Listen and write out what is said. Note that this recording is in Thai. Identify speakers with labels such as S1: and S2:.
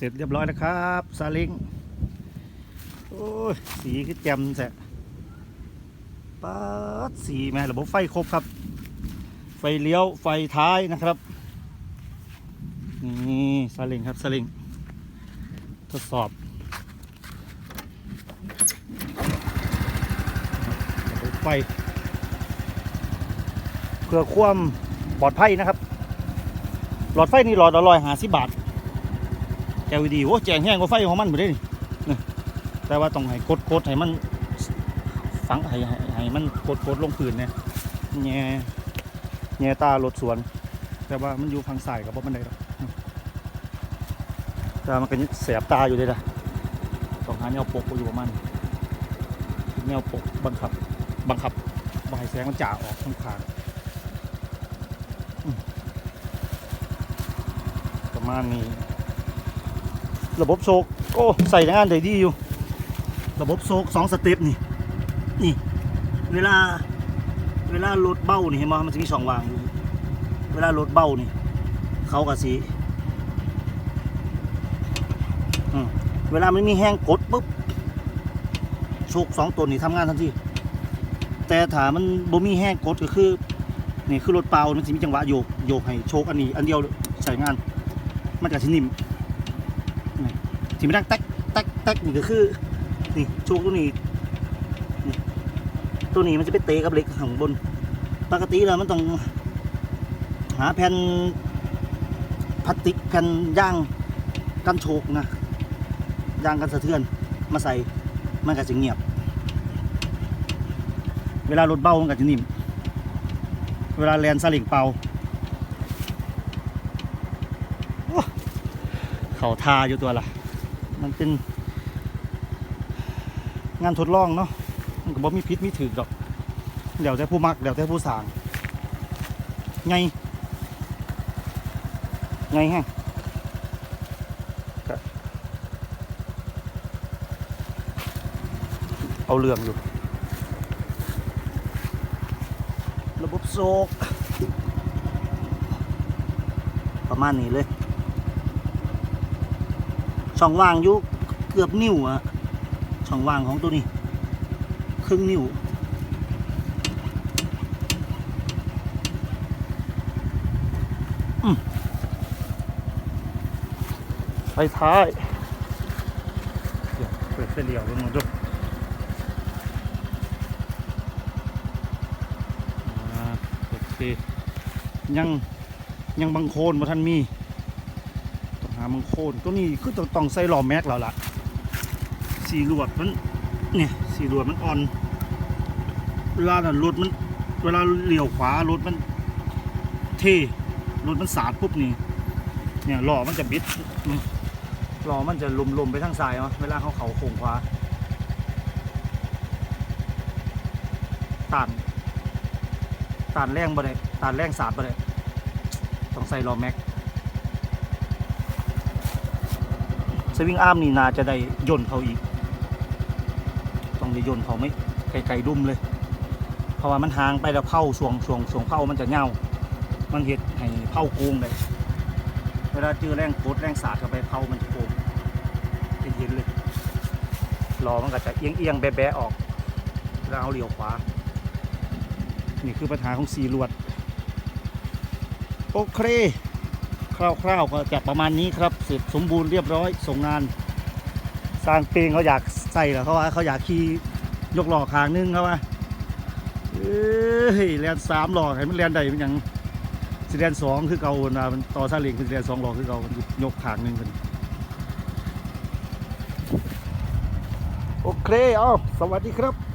S1: เสร็จเรียบร้อยแล้วครับซาเล้งโอ้ยสีคือแจ่มแสะปัดสีแม่ระบบไฟครบครับ ไฟเลี้ยวไฟท้ายนะครับนี่ซาเล้งครับซาเล้งทดสอบระบบไฟเพื่อความปลอดภัยนะครับ หลอดไฟนี่หลอดละร้อยห้าสิบบาท LED โอ้แจงแห้งกว่าไฟของมันบ่ได้นี่นี่แต่ว่าต้องให้กดกดให้มันฝังให้ให้มันกดกดลงพื้นเนี่ยแง่แง่ตารถสวน แต่ว่ามันอยู่ฝั่งซ้ายกับบ่มันได้หรอกแต่มันก็ยังแสบตาอยู่เลยนะต้องหาแนวปกอยู่ประมาณแนวปกบังคับ บังคับบ่ให้แสงมันจ่าออกข้างขางประมาณนี้ ระบบโซกโอ้ใส่งานได้ดีอยู่ ระบบโซกสองสเต็ปนี่ นี่ เวลา เวลารถเบ้านี่เห็นไหมมันจะมีช่องวาง เวลารถเบ้านี่ เขาก็สิอืมเวลามันมีแห้งกดปุ๊บโชกสองตัวนี่ทำงานทันทีแต่ถ้ามันบ่มีแห้งกดก็คือนี่คือรถเปล่ามันจะมีจังหวะโยกโยกให้โชกอันนี้ อันเดียวใช้งาน มันก็สินิ่ม ที่ไม่ดังแตกแตกแตกนี่ก็คือนี่โชคตัวนี้นี่ตัวนี้มันจะไปเตะกับเหล็กข้างบน ปกติแล้วมันต้องหาแผ่นพลาสติกแผ่นย่างกันโชกนะย่างกันสะเทือนมาใส่มันก็จะเงียบ เวลารถเบามันก็จะนิ่มเวลาแลนซาเลิงเป่าเขาทาอยู่ตัวละ มันเป็น งานทดลองเนาะมันก็บ่มีพิษมีถือดอกเดี๋ยวแต่ผู้มักเดี๋ยวแต่ผู้สางไงไงฮงก็เอาเรื่องอยู่ ระบบโซก ประมาณนี้เลย ช่องว่างอยู่เกือบนิ้วอะช่องว่างของตัวนี้ ครึ่งนิ้วไปท้ายเดี๋ยวเปิดไฟเลี้ยวลงมาดูโอเคยังยังบางโคนมาท่านมี มังโคนตัวนี้คือต้องต้องใส่หล่อแม็กแล้วล่ะ สีลวดมันเนี่ยสีลวดมันอ่อน เวลาน่ะรถมันเวลาเลี้ยวขวารถมันเทรถมันสาดปุ๊บนี่เนี่ยหล้อมันจะบิดนี่อมันจะลมลมๆไปทางซ้ายเนาะเวลาเขาเขาโค้งขวาต้านต้านแรงบ่ได้ต้านแรงสาดบ่ได้ต้องใส่ล้อแม็ก สวิงอาร์มนี่นาจะได้ย่นเขาอีก ต้องได้ย่นเขาไหมไกลๆดุ่มเลย เพราะว่ามันห่างไปแล้วเผาสวงสวงสวงเผามันจะเงามันเห็ดให้เผาโกงเลยเวลาเจอแรงกดแรงสาดเข้าไปเผามันจะโกงเย็นๆเลยล้อมันก็จะเอียงเอียงๆแบะๆออกเวลาเอาเลี้ยวขวา นี่คือปัญหาของสีลวด โอเค คร่าวๆก็จะประมาณนี้ครับเสร็จสมบูรณ์เรียบร้อยส่งงาน สร้างเพลงเขาอยากใส่เหรอเขาว่าเขาอยากขี่ยกหล่อคางนึงเขาว่าเอ้ยแลนสามหล่อให้มันแลนใดมันยังสิแลนสองคือเก่านะมันต่อซาเลิงคือสิแลนสองหล่อคือเก่ามันยกคางนึงกันโอเคเอ้าสวัสดีครับ